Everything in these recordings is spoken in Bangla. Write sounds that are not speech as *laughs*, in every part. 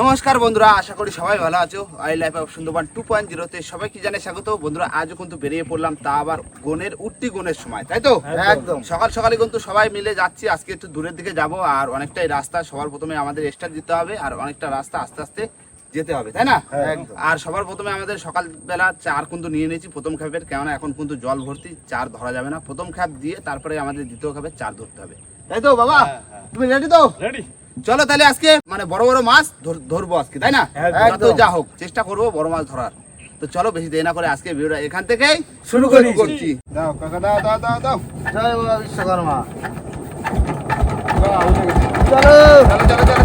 নমস্কার বন্ধুরা আশা করি সবাই ভালো আছো। I life of Sundarban two point জিরোতে সবাইকে জানে স্বাগত। বন্ধুরা আজও কিন্তু বেরিয়ে পড়লাম তা আবার গনের উঠতি গনের সময় তাই তো? একদম। সকাল সকালে কিন্তু সবাই মিলে যাচ্ছি আজকে একটু দূরের দিকে যাব আর অনেকটাই রাস্তা সবার প্রথমে আমাদের স্টার্ট দিতে হবে আর অনেকটা রাস্তা আস্তে আস্তে যেতে হবে তাই না? আর সবার প্রথমে আমাদের সকালবেলা চার কিন্তু নিয়ে নিয়েছি প্রথম খাপের কেননা এখন কিন্তু জল ভর্তি চার ধরা যাবে না। প্রথম খাপ দিয়ে তারপরে আমাদের দ্বিতীয় খাপের চার ধরতে হবে। তাই তো বাবা তুমি রেডি তো? রেডি চলো তাহলে আজকে মানে বড় বড় মাছ ধরবো আজকে তাই না? একদম। যা হোক চেষ্টা করব বড় মাছ ধরার। তো চলো বেশি দেরি না করে আজকে ভিডিওটা এখান থেকে শুরু করি। করছি। দাও কাকা দাও দাও দাও দাও। জয় বাবা বিশ্বকর্মা। চলো চলো চলো।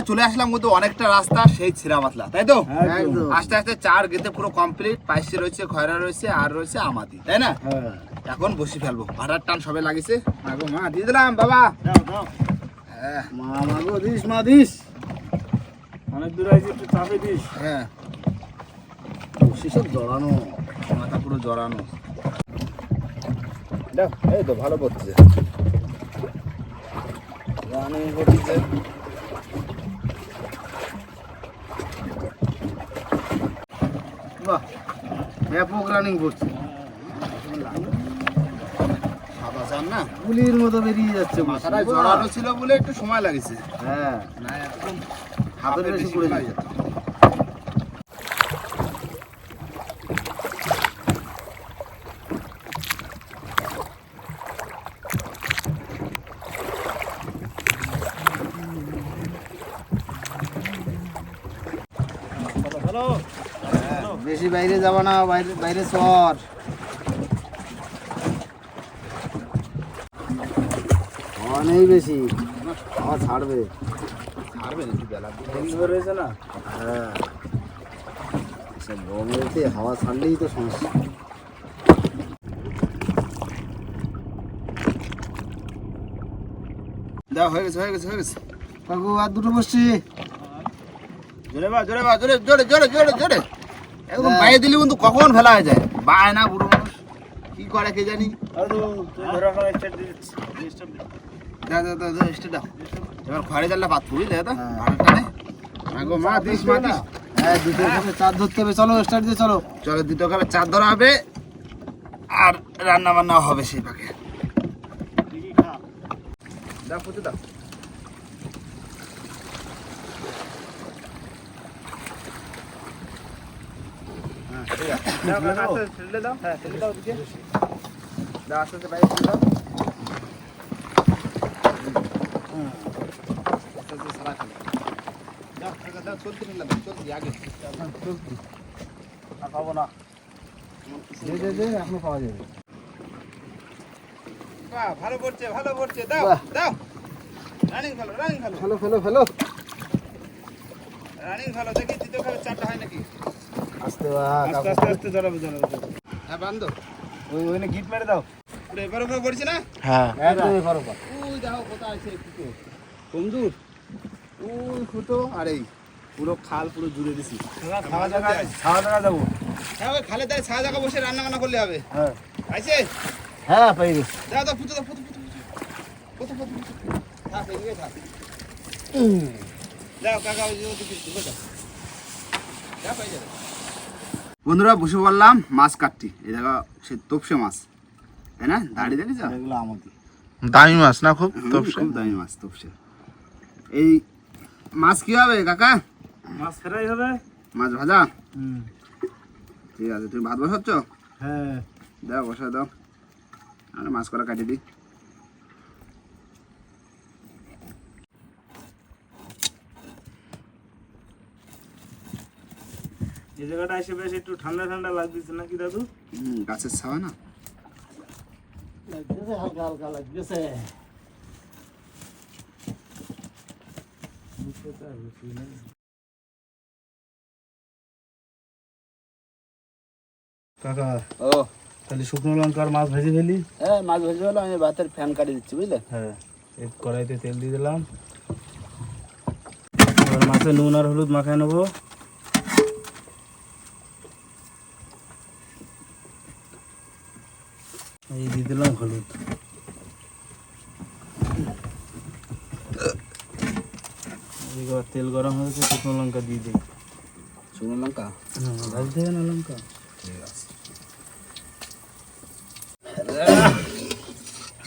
বন্ধুরা চলে আসলাম কিন্তু অনেকটা রাস্তা সেই ছিঁড়া পাতলা তাই তো? আস্তে আস্তে চার গেতে পুরো কমপ্লিট পাইসে রয়েছে খয়রা রয়েছে আর রয়েছে আমাদি তাই না? হ্যাঁ। এখন বসি ফেলব ভাড়ার টান সবে লাগিছে। মাগো মা দিয়ে দিলাম বাবা। হ্যাঁ। মা মাগো দিস মা দিস। অনেক দূর আইছি একটু চাপে দিস। হ্যাঁ। সেসব জড়ানো? মাথা পুরো জড়ানো। এই তো ভালো করছে। রানিং করছে বাহ ব্যাপক রানিং করছে। না। মতো বেরিয়ে যাচ্ছে। মাথাটা জড়ানো ছিল বলে একটু সময় লাগেছে। হ্যাঁ। হাতের বেশি পড়ে যায় বাইরে যাবা না বাইরে বাইরে সর হাওয়া নেই বেশি হাওয়া ছাড়বে। ছাড়বে নাকি বেলা রয়েছে না? হ্যাঁ। রয়েছে হাওয়া ছাড়লেই তো সমস্যা। দাও হয়ে গেছে হয়ে গেছে হয়ে গেছে। কাকু আর দুটো বসছি। জোরে বা জোরে বা জোরে জোরে জোরে জোরে জোরে। একদম বাইরে দিলে কিন্তু কখন ফেলা হয়ে যায়? বায় না বুড়ো মানুষ। কি করে কে জানি? তো এবার ঘরে জানলে পাত বুঝলে তো হ্যাঁ। ভাড়াটানে আগো মা দিস মা দিস। হ্যাঁ দুটো এখানে চার ধরতে হবে। চলো স্টার্ট দিয়ে চলো। চলো দুটো খাবে চার ধরা হবে। আর রান্না বান্না হবে সেই ঠিকই দাও দাও হ্যাঁ, ঠিক আছে। দাও, কাকা, আস্তে আস্তে ঠেলে দাও। হ্যাঁ, ঠেলে দাও ওদিকে। দাও, আস্তে আস্তে বাইরে ঠেলে দাও। আস্তে আস্তে সারা ফেলো। দাও, দাও, চলতি দাও, চলতি, আগে। আর খাব না দে দে এখনও পাওয়া যাবে বাহ, ভালো পড়ছে ভালো পড়ছে দাও দাও রানিং খেলো রানিং খেলো ফেলো ফেলো ফেলো রানিং খেলো দেখি দ্বিতীয় খেলো চারটা হয় নাকি আস্তে আস্তে আস্তে জ্বালাবে জ্বালাবে। হ্যাঁ বান্ধব ওই ওইনে গিট মেরে দাও। পুরো এবার উপরে পড়ছে না? হ্যাঁ। একদম পারো ওই দেখো কোথায় আছে ফুটো কম দূর ওই ফুটো আর এই পুরো খাল পুরো জুড়ে দিছি। খাওয়া জায়গা খাওয়া জায়গা যাব। হ্যাঁ ওই খালে তাই ছায়া জায়গা বসে রান্না বান্না করলে হবে। হ্যাঁ। আইছে হ্যাঁ গেছি। দাও দাও ফুটো দাও ফুটো ফুটো ফুটো। ফুটো ফুটো থাক এদিকে থাক। যাও কাকা ওই যে ওদিকে ঢুকে যাও। পাই যাবে। বন্ধুরা বসে পড়লাম মাছ কাটতি। এই দেখো সে তোপসে মাছ। তাই না? দাড়ি দেখেছ এগুলো আমাদের দামি মাছ না খুব তপসে? খুব দামি মাছ তোপসে। এই মাছ কি হবে কাকা? মাছ ফেরাই হবে। মাছ ভাজা? হুম। ঠিক আছে তুমি ভাত বসাচ্ছ? হ্যাঁ। দাও বসা দাও। আর মাছ করা কাটি দিই। এই জায়গাটা এসে বেশ একটু ঠান্ডা ঠান্ডা লাগতেছে নাকি দাদু? হুম, গাছের ছাওয়া না? লাগতেছে হালকা হালকা লাগতেছে। কাকা ও। তাহলে শুকনো লঙ্কার মাছ ভেজে ফেলি? হ্যাঁ মাছ ভেজে হলো আমি ভাতের ফ্যান কাটি দিচ্ছি বুঝলে? হ্যাঁ এই কড়াইতে তেল দিয়ে দিলাম। এবার মাছে নুন আর হলুদ মাখায় নেব এই দিয়ে দিলাম হলুদ এবার তেল গরম হয়েছে শুকনো লঙ্কা দিয়ে দিই। শুকনো লঙ্কা? হুম, ভাজতে হবে না লঙ্কা? ঠিক আছে।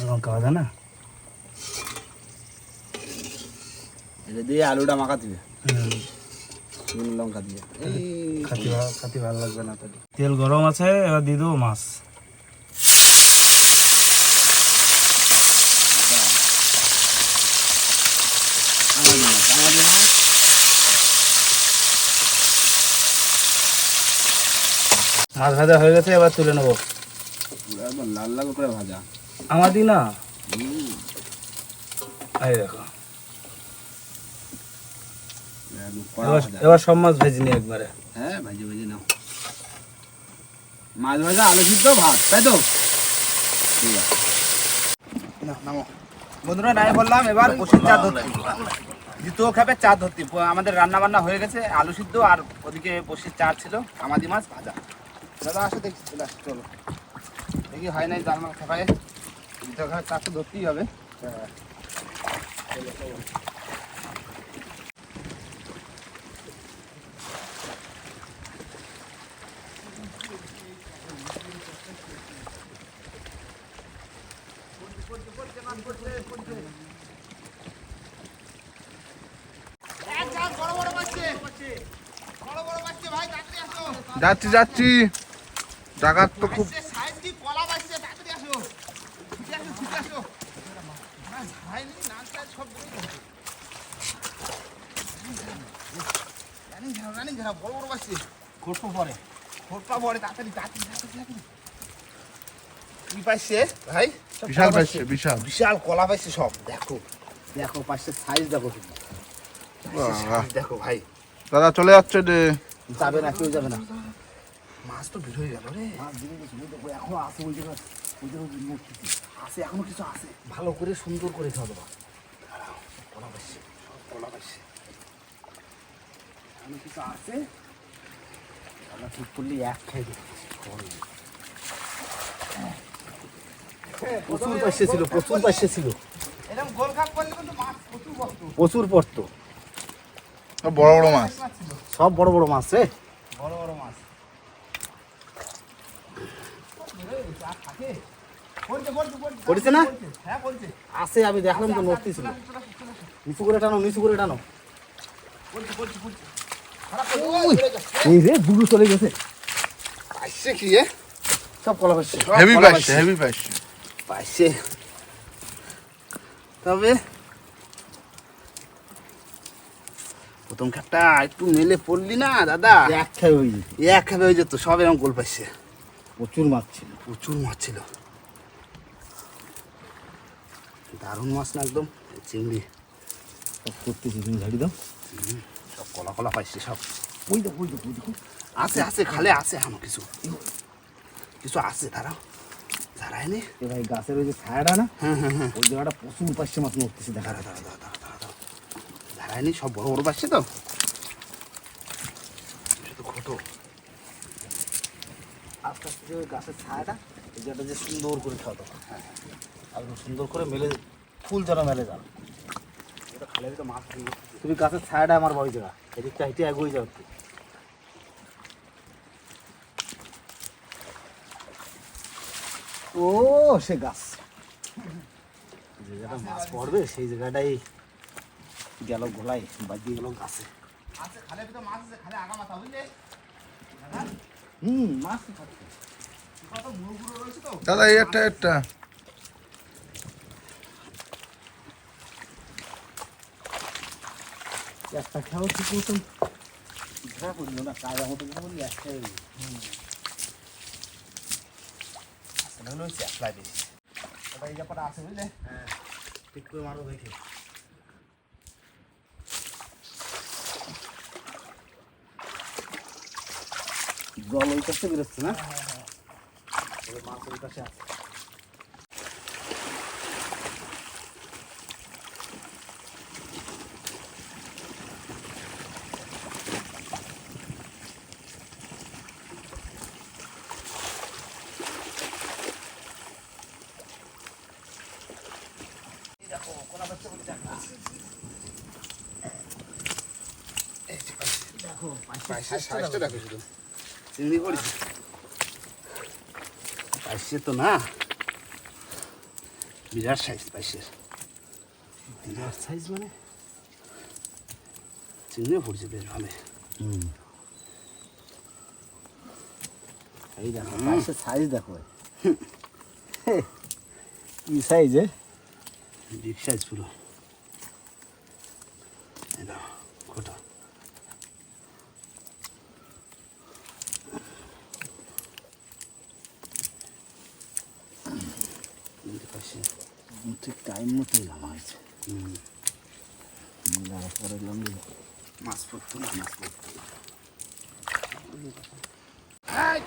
লঙ্কা ভাজা না? এটা দিয়ে আলুটা মাখা দিবে শুকনো লঙ্কা দিয়ে। খাতি ভালো খাতি ভালো লাগবে না তেল গরম আছে এবার দিয়ে দেবো মাছ আমাদের মাছ, আমাদের মাছ। মাছ ভাজা হয়ে গেছে এবার তুলে নেব। লাল লাল করে ভাজা। আমারই না? এই দেখো। এবার সব মাছ ভেজে নি একবারে। হ্যাঁ ভাজি ভাজি নাও। মাছ ভাজা আলু সিদ্ধ ভাত তাই তো? ঠিক আছে। না নামো। বন্ধুরা নাই বললাম এবার বসে চা ধরতে দ্বিতীয় খাবে চা ধরতে আমাদের রান্না বান্না হয়ে গেছে আলু সিদ্ধ আর ওদিকে বসে চা ছিল আমাদি মাছ ভাজা। দাদা আসো দেখছি চলে আসো চলো। দেখি হয় নাই জাল মাছ খাপায় দ্বিতীয় খাবে চা তো ধরতেই হবে। যাচ্ছি যাচ্ছি। জায়গার তো খুব সব রানিং ঝাড়া রানিং ঝাড়া বড় বড় বাজছে করব পরে। খোরপা বড়ে তাড়াতাড়ি তাড়াতাড়ি তাড়াতাড়ি, তাড়াতাড়ি। কি পাইছে ভাই? বিশাল পাইছে বিশাল। বিশাল কলা পাইছে সব। দেখো দেখো পাশে সাইজ দেখো দেখো ভাই। দাদা চলে যাচ্ছে রে যাবে না কেউ যাবে না। মাছ তো বের হয়ে গেল রে। এখনও আছে ওই জায়গায় ওই জায়গায় আছে এখনও কিছু আছে। ভালো করে সুন্দর করে খাওয়া দেবা কলা পাইছে কলা পাইছে এখনও কিছু আছে। আমরা ঠিক করলে এক খাই দেবো প্রচুর পাশে ছিল প্রচুর পাশে ছিল। মাছ পড়তো। প্রচুর পড়তো। সব বড় বড় মাছ। সব বড় বড় মাছ রে। বড় বড় মাছ। পড়েছে না? আছে আমি দেখলাম তো নড়তেছিল। নিচু করে টানো নিচু করে টানো। এই রে বুড়ো চলে গেছে। পাইছে কি সব কলা পাচ্ছে হেভি পাইছে হেভি পাইছে। পাইছে। তবে প্রথম খাপটা একটু মেলে পড়লি না দাদা? এক খাই ওই এক খাবে হয়ে যেত সব এরকম গোল পাইছে। প্রচুর মাছ ছিল প্রচুর মাছ ছিল। দারুণ মাছ না একদম? চিংড়ি। সব করতেছি তুমি ঝাড়ি দাও। সব কলা কলা পাইছে সব। ওই দেখো ওই দেখো ওই দেখো। আছে আছে খালে আছে এখনও কিছু। কিছু আছে দাঁড়াও দাঁড়ায়নি এ ভাই গাছের ওই যে ছায়াটা না হ্যাঁ হ্যাঁ হ্যাঁ। ওই জায়গাটা প্রচুর পাশে মাছ নড়তেছে দেখা দাঁড়া দাঁড়া দাঁড়া দাঁড়া দাঁড়া দাঁড়া। দাঁড়ায়নি সব বড় বড় পাচ্ছে তো? খোটো আস্তে আস্তে যে গাছের ছায়াটা, এই জায়গাটা যে সুন্দর করে খাওয়া দাও হ্যাঁ একদম সুন্দর করে মেলে, ফুল যেন মেলে যাও এটা খালে তো মাছ দিয়ে তুমি গাছের ছায়াটা আমার বাড়ি জায়গা এদিকটা হেঁটে এগোই যাও একটু। ও, সে গাছ। যে জায়গাটা মাছ পড়বে, সেই জায়গাটাই গেল গোলাই বাজিয়ে গেল গাছে। আছে খালে তো মাছ আছে, খালে আগা মাথা, বুঝলে? হুম মাছ দাদা এই একটা একটা। একটা খাও ঠিক মতন। ধরা পড়ল না কাজা মতো পড়লি আসলে হলো বেশি। ওটা এই ব্যাপারটা আছে বুঝলে? ঠিক করে মারো দেখে। জল ওই পাশে বেরোচ্ছে না ওই মাছ ওই পাশে আছে পাইছে সাইজটা দেখো শুধু চিংড়ি পড়েছে পাইছে তো না। বিরাট সাইজ পাইছে বিরাট সাইজ মানে? চিংড়িও পড়ছে বেশ ভালো হুম। এই দেখো। পাশে সাইজ দেখো কি সাইজ বিগ সাইজ পুরো। এই খোটা টাইম মতো এলাম হয়েছে পরে যে মাছ পড়তো না মাছ পড়তো না। হ্যাঁ।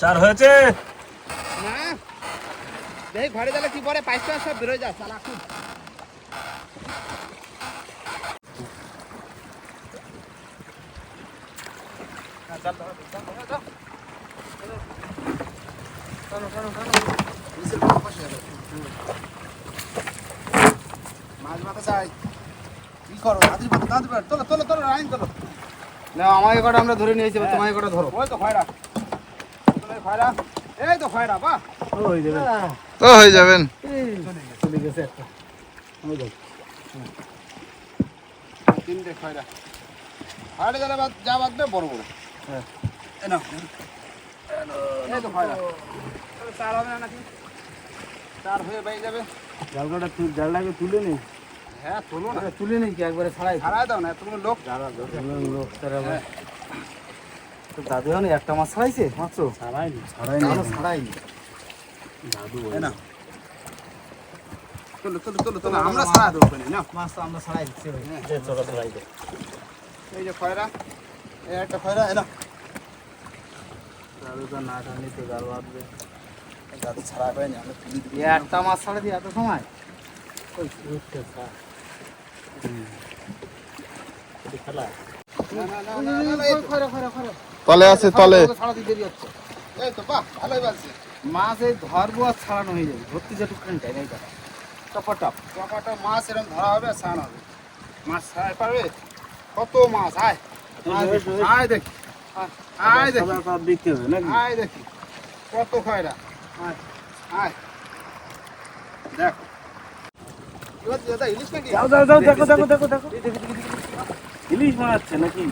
চার হয়েছে। না দেখি ঘরে গেলে কি পরে? পাইছে সব বেরোয় যা চালা খুব। মাছ মাথা চাই। কি করো? তোলো তোলো তোলো লাইন তোলো। না আমাকে কটা আমরা ধরে নিয়েছি তোমাকে কটা ধরো। ওই তো খয়রা। এই তো খয়রা ওই দেবে। তো হয়ে যাবেন চলে গেছে একটা তিনটে খয়রা খয়রা যারা বাদ যা বাদবে বড় বড় হ্যাঁ। নাও এই তো তবে চার হবে না নাকি চার হয়ে বেয়ে যাবে জালকাটা তুল- জালটাকে তুলে নি হ্যাঁ তোলো না তুলে নি কি একবারে ছাড়াই ছাড়াই দাও না এতগুলো লোক লোক তারা দাদু এখন একটা মাছ ছাড়াইছে মাত্র ছাড়াইনি ছাড়াইনি ছাড়াইনি না তোলো তোলো আমরা ছাড়া দেবো ওখানে না মাছ তো আমরা ছাড়াই দিচ্ছি ভাই। যে ছাড়াই দে এই যে। খয়রা এই একটা খয়রা এলা দাদু তো না টানি তো জাল বাঁধবে। দাদু ছাড়া পাইনি আমরা তুলি দিবি একটা মাছ ছাড়া দিয়ে এত সময়? ওই উঠতে খেলা। না না না না না, না, তলে আছে তলে। ছাড়া দিতে দেরি হচ্ছে। এই তো বাহ ভালোই বাজছে মাছ এই ধরবো আর ছাড়ানো হয়ে যাবে। ধরতে যেটুকুখানি টাইম এই কথা টপা টপ। টপাটা মাছ এরকম ধরা হবে আর ছাড়ানো হবে। মাছ ছাড়াই পারবে? কত মাছ? আয়। আয় দেখি, আয় দেখি। আয়, আয় দেখি। সবাই সব দিতে হবে নাকি? আয় দেখি। কত খয়রা? আয়। আয়। দেখ। ইলিশ নাকি? যাও যাও যাও দেখো দেখো দেখো দেখো। ইলিশ মারাচ্ছে নাকি?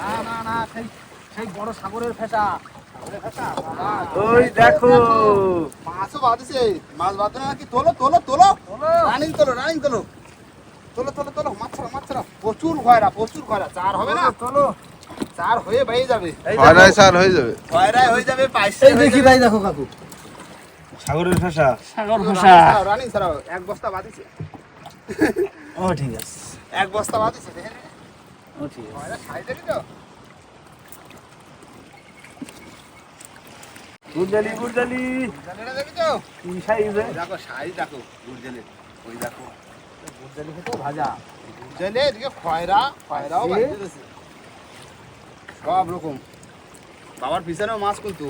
না না না সেই সেই বড় সাগরের ফেটা। ওই দেখো। মাছও বাঁধেছে। মাছ বাঁধে না নাকি তোলো তোলো তোলো। রানিং তোলো রানিং তোলো। তোলো তোলো তোলো। মাছ ছাড়া মাছ ছাড়া। প্রচুর খয়রা প্রচুর খয়রা চার হবে না? তোলো চার হয়ে বেয়ে যাবে। হয়রাই স্যার হয়ে যাবে। খয়রাই হয়ে যাবে পাইছে এই দেখি ভাই দেখো কাকু। সাগরের ভাষা সাগর ভাষা রানিং ছাড়াও। এক বস্তা বাঁধিছে। ও ঠিক আছে। এক বস্তা বাঁধিছে দেখেন ও ঠিক আছে। খয়রা খাই দেখি তো? গুড়জালি জানেটা কি সাইজে দেখো সাইজ দেখো গুড়জেলে ওই দেখো। খেতে ভাজা। গুড়জেলে এদিকে খয়রা খয়রাও। বাঁধতেছে সব রকম। বাবার পিছনেও মাছ কিন্তু।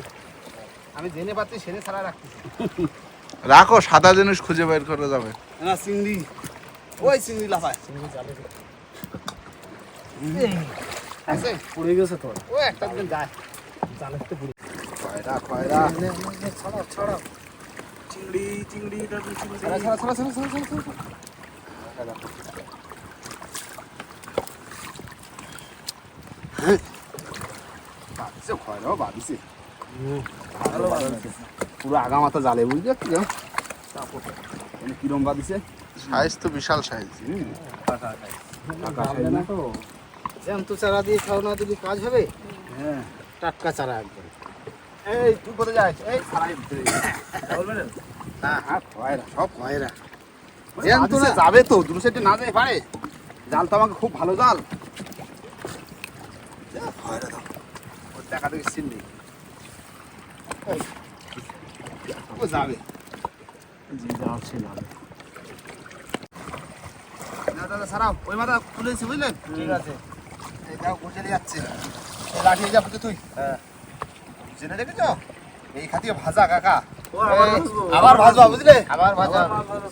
আমি জেনে পাচ্ছি সেনে ছাড়া রাখতেছি। রাখো সাদা জিনিস খুঁজে বের করে যাবে। না চিংড়ি ওই চিংড়ি লাফায়। আছে? পড়ে গেছে তো ও একটা দিন যায়। জালের তো পুরো খয়রা খয়রা। ছাড়া ছাড়া চিংড়ি চিংড়ি চিংড়ি। ছাড়া ছাড়া ছাড়া ছাড়া ছাড়া ছাড়া ছাড়া। বাদিছে খয়রাও বাদিছে ভালো বানাচ্ছে। পুরো আগা মাথা জালে বুঝলি কি কিরম বাদিছে সাইজ তো বিশাল সাইজ। না? জ্যান্ত চারা দিয়ে খাও না দিলে কাজ হবে? হ্যাঁ। টাটকা চারা একদম। এই তুই কোথায় যাস? এই ছাড়াই ভিতরে। বলবে না? হ্যাঁ হ্যাঁ খয়রা সব খয়রা। যাবে তো দূর সাইডে না যেতে পারে। জাল তো আমাকে খুব ভালো জাল। দাও দেখা দেখি চিনলি ও যাবে। জি যাও ছিল না দাদা সারাও ওই মাথা খুলেছি বুঝলেন ঠিক আছে। এই গুজেলে যাচ্ছে। এই লাঠি তুই। হ্যাঁ। জেনে দেখেছ? এই খাতিয়ে ভাজা কাকা। আবার ভাজবা। বুঝলে? আবার ভাজা।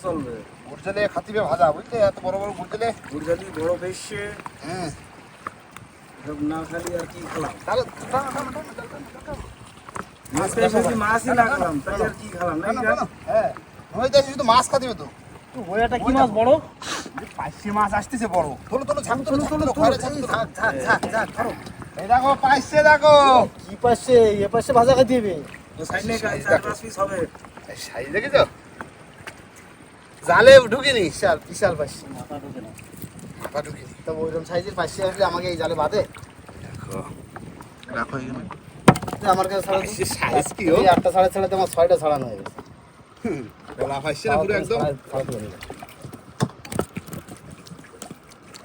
চলবে। গুজেলে খাতিবে ভাজা বুঝলে? এত বড় বড় গুজেলে গুড়জালি বড় বেশে। হ্যাঁ। না খালি আর কি খেলাম? তাহলে মাছই না খেলাম? তাই আর কি খেলাম টানো। হ্যাঁ। ওই দেশে শুধু মাছ খাতিবে তো। ওইটা কি মাছ বড়? পাইসে মাছ আসতেছে বড়। তোলো তোলো ঝাঁক তোলো তোলো তোলো খয়রা ঝাঁক তোলো। ঝাক ঝাক ঝাক ঝাক ধরো। এই দেখো পাইসে দেখো কি পাশে এ পাশে ভাজা খাই দিবে দেখো। দেখেছ জালে ঢুকিনি বিশাল বিশাল পাশে মাথা ঢুকে না মাথা ঢুকিনি তো ওইরকম সাইজের পাশে আসলে আমাকে এই জালে বাঁধে রাখো এখানে আমার কাছে ছাড়া সাইজ কি ও আটটা সাড়ে ছাড়াতে আমার ছয়টা ছাড়ানো হয়ে গেছে পুরো একদম।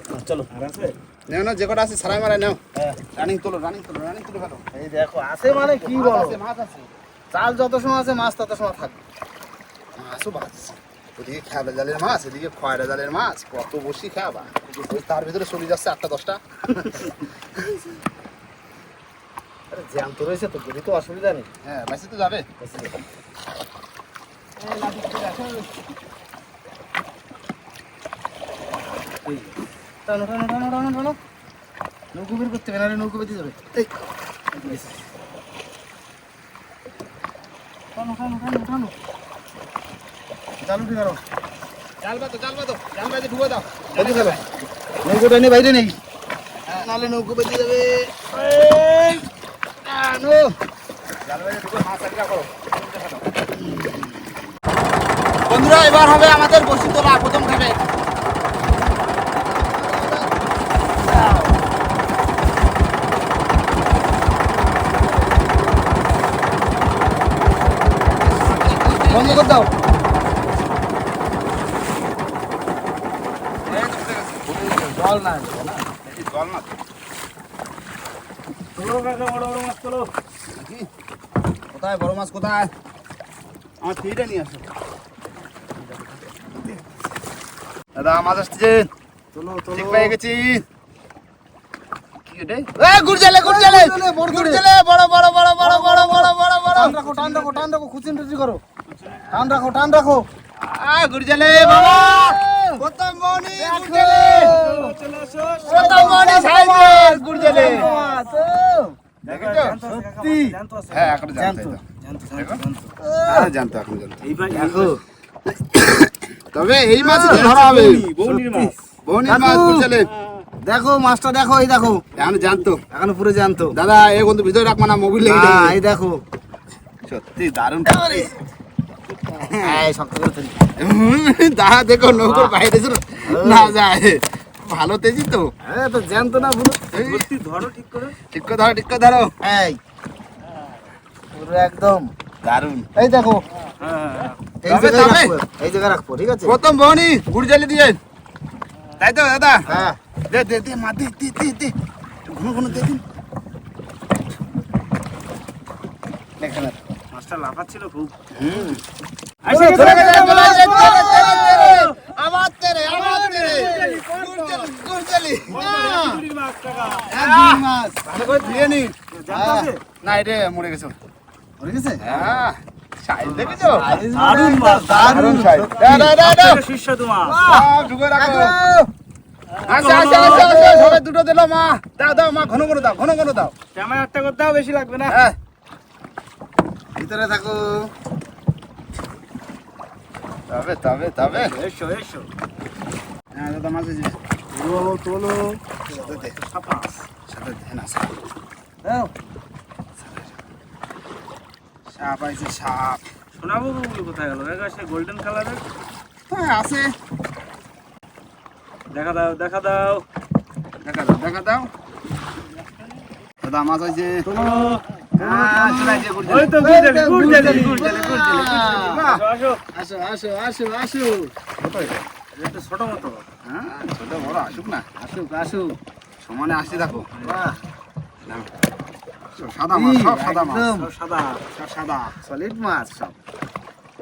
হ্যাঁ, চলো আর আছে নেও না যে কটা আছে সারাই মারাই নাও। হ্যাঁ। রানিং তোলো রানিং তোলো রানিং তুলে ফেলো এই দেখো আছে মানে কি বলো? আছে মাছ আছে। চাল যত সময় আছে মাছ তত সময় থাকবে। মাছও বাজছে ওদিকে খেবলা জালের মাছ এদিকে খয়রা জালের মাছ কত বসি খাবা ওই তার ভিতরে চলে যাচ্ছে আটটা দশটা। আরে জ্যান্ত রয়েছে তো যদি তো অসুবিধা নেই। হ্যাঁ বেশি তো যাবে। টানো টানো টানো টানো টানো। নৌকো বের করতে হবে নাহলে নৌকো বেঁধে যাবে। টানো টানো টানো টানো। চালু ঠিক আরও জাল বাতো জাল বাতো জাল বাজে ঢুকে দাও। বেঁধে যাবে নৌকোটা নিয়ে বাইরে নেই। নাহলে নৌকো বেঁধে যাবে। টানো। বন্ধুরা এবার হবে আমাদের বসি তোলা প্রথম খাবে কোথায় বড় মাছ কোথায়? আমার নিয়ে আসো। দাদা মাছ টান রাখো টান রাখো খুচিন টুচি করো। টান রাখো টান রাখো। বাবা তবে এই মাছ হ্যাঁ, ধরা হবে। মাছ। দেখো। মাছটা দেখো এই দেখো। এখন জানতো। এখন পুরো জানতো। দাদা এ কিন্তু ভিতরে রাখব না মোবিল এই দেখো। সত্যি দারুণ। ধরি। দেখো নৌকোর বাইরে না যায় ভালো তেজি তো। এ তো জানতো না পুরো ধরো ঠিক করে। ঠিক করে ধরো ঠিক করে ধরো। এই। পুরো একদম দারুণ। এই দেখো। হ্যাঁ হ্যাঁ এই তবে, জায়গায় এই জায়গায় রাখব ঠিক আছে? প্রথম বনি গুড়জালি দিয়ে তাই তো দাদা? হ্যাঁ। দে দে দে মা দে দে দে দে। ঘন ঘন দে দিন দেখেন খুব। দুটো দিল মা। দাও দাও মা ঘন ঘন দাও ঘন ঘন দাও। একটা করতে বেশি লাগবে না। ভিতরে থাকো। তবে তবে তবে। এসো এসো। হ্যাঁ দাদা মাঝে যে তোলো তোলো সাথে দে। সাপাস সাথে দে না সাপ। দাও। সাপ শোনাবো কোথায় গেল? দেখা সে গোল্ডেন কালারের হ্যাঁ আছে। দেখা দাও দেখা দাও। দেখা দাও দেখা দাও। দাদা মাছ আছে। ছোট মতো ছোট বড় আসুক না আসুক আসুক সমানে আসতে দেখো সাদা মাছ সব সাদা মাছ সাদা সব সাদা সলিড মাছ সব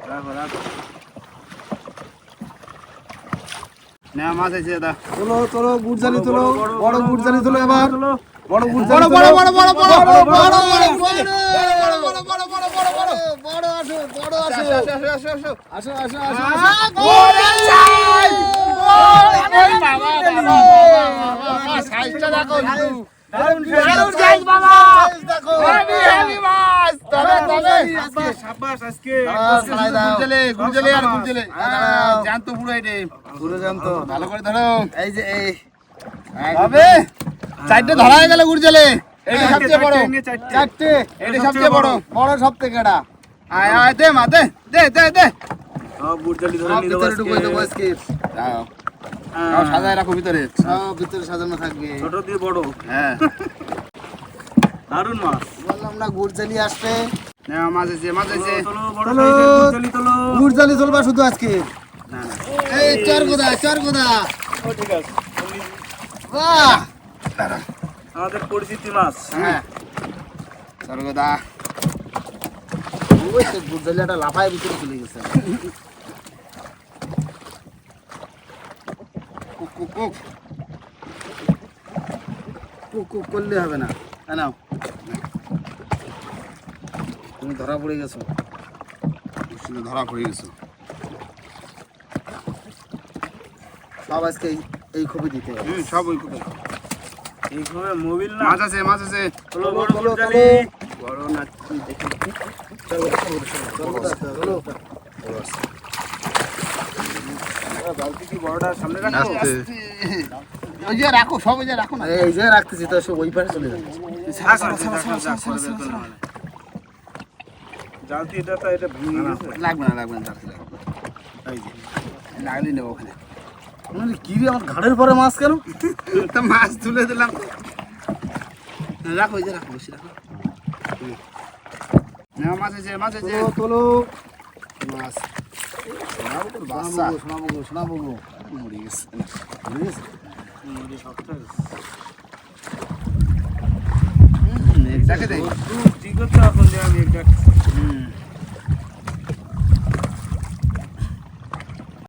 রাখো রাখো নেওয়া মাছ আছে দাদা তোলো তোলো গুড়জালি তোলো বড় গুড়জালি তোলো এবার তোলো বড় বড় গুড়জালি বড় বড় বড় বড় বড় বড় বড় বড় বড়, বড় বড় বড় চারটে ধরা। হয়ে। গেল গুরজেলে এইটা সবচেয়ে বড়। চারটে। চারটে এটা সবচেয়ে বড়। বড় সব থেকে এটা আয় আয় দে মা দে দে দে দে। সব গুড়জালি ধরে নিয়ে ভিতরে ঢুকে দেবো আজকে আজকে। দাও দাও, সাজায় রাখো ভিতরে। সব ভিতরে সাজানো থাকবে। ছোট দিয়ে বড়। হ্যাঁ। *laughs* দারুণ মাছ। বললাম না গুড়জালি আসবে। সাইজের গুড়জালি চলবা শুধু আজকে। না না। এই চার গোদা চার গোদা। ও ঠিক আছে। বাহ! আমাদের পরিচিতি মাছ হ্যাঁ? স্বর্গদা ওই সে গুড়জালিটা লাফায় ভিতরে চলে গেছে। Cook cook cook. কুক করলে হবে না। না নাও। তুমি ধরা পড়ে গেছো। শুধু ধরা পড়ে গেছো। সব আজকে এই- এই দিতে হবে। হুম সব ওই কুকুর এইভাবে মোবিল না। মাছ আছে মাছ আছে। তোলো বড় তোলো, গুড়জালি বড় না দেখি। বালতি কি বড়টা সামনে রাখো? ওই যে রাখো সব ওই যে রাখো না। এই যে রাখতেছি তো সব ওই পারে চলে যাচ্ছে। জালতি এটা তো এটা ভেঙে গেছে লাগবে না লাগবে না জালতি লাগবে। এই যে লাগলে নেব ওখানে। মানে কি রে আমার ঘাড়ের পরে মাছ কেন? *laughs* তো মাছ তুলে দিলাম। রাখো এই যে রাখো বেশি রাখো। না মাছ আছে মাছ আছে। তোলো মাছ। শোনাবো মরে গেছে। মরে গেছে?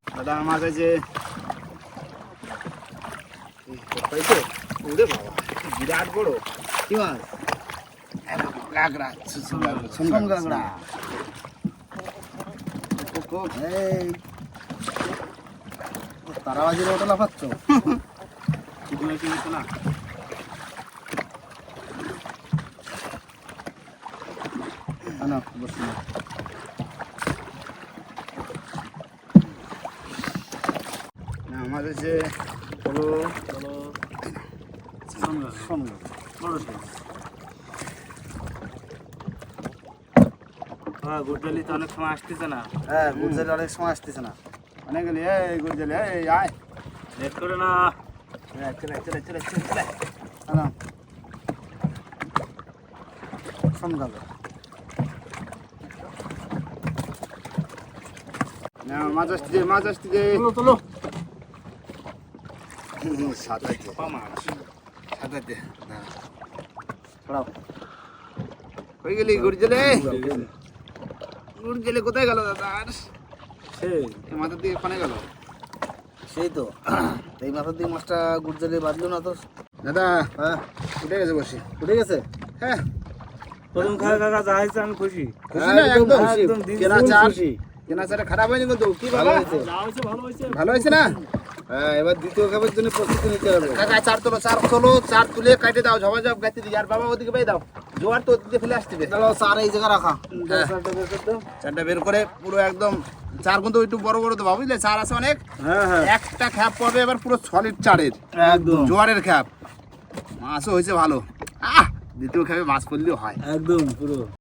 দাদা ওরে বাবা বিরাট বড় কি মাছ সোম কাঁকড়া এই তারাবাজির ওটা লাফাচ্ছ? না না মাছ হলো বড় সাইজ হ্যাঁ তো অনেক সময় আসতেছে না। হ্যাঁ গুজরাট অনেক সময় আসতেছে না। অনেক গেলি এই গুজলি এই, আয়। লেট করে না। চলে চলে চলে চলে চলে সোম কাঁকড়া না মাছ মাছ আসতেছে তোলো তোলো। সাঁতাইতে মাছ সাঁতাইতে ছড়াও কই গেলি গুড়জলে গুড়জলে কোথায় গেল দাদা? আর সেই মাথার দিকে কোনে গেল। সেই তো। এই মাথার দিকে মাছটা গুজরাটে বাঁধলো না তো। দাদা হ্যাঁ। উঠে গেছে বসি। উঠে গেছে? হ্যাঁ। প্রথম খাওয়া খাওয়া যা হয়েছে আমি খুশি। খুশি না একদম খুশি। একদম কেনা খুশি। কেনা চালটা খারাপ হয়নি কিন্তু? কি ভালো হয়েছে। ভালো হয়েছে। ভালো হয়েছে না? হ্যাঁ এবার দ্বিতীয় খাবার জন্য প্রস্তুতি নিতে হবে। কাকা চার তোলো চার তোলো চার তুলে কাটে দাও ঝবা ঝপ গাইতে দিই। আর বাবা ওদিকে পেয়ে দাও। জোয়ার তো ওদিকে ফেলে আসতে দাঁড়াও চার এই জায়গা রাখা। হ্যাঁ। চারটা বের করে দাও। চারটা বের করে পুরো একদম চার কিন্তু একটু বড় বড় তো বুঝলে? চার আছে অনেক। হ্যাঁ হ্যাঁ। একটা খ্যাপ পড়বে এবার পুরো সলিড চারের। একদম। জোয়ারের খ্যাপ। মাছও হয়েছে ভালো। আহ! দ্বিতীয় খ্যাপে মাছ পড়লেও হয়। একদম পুরো।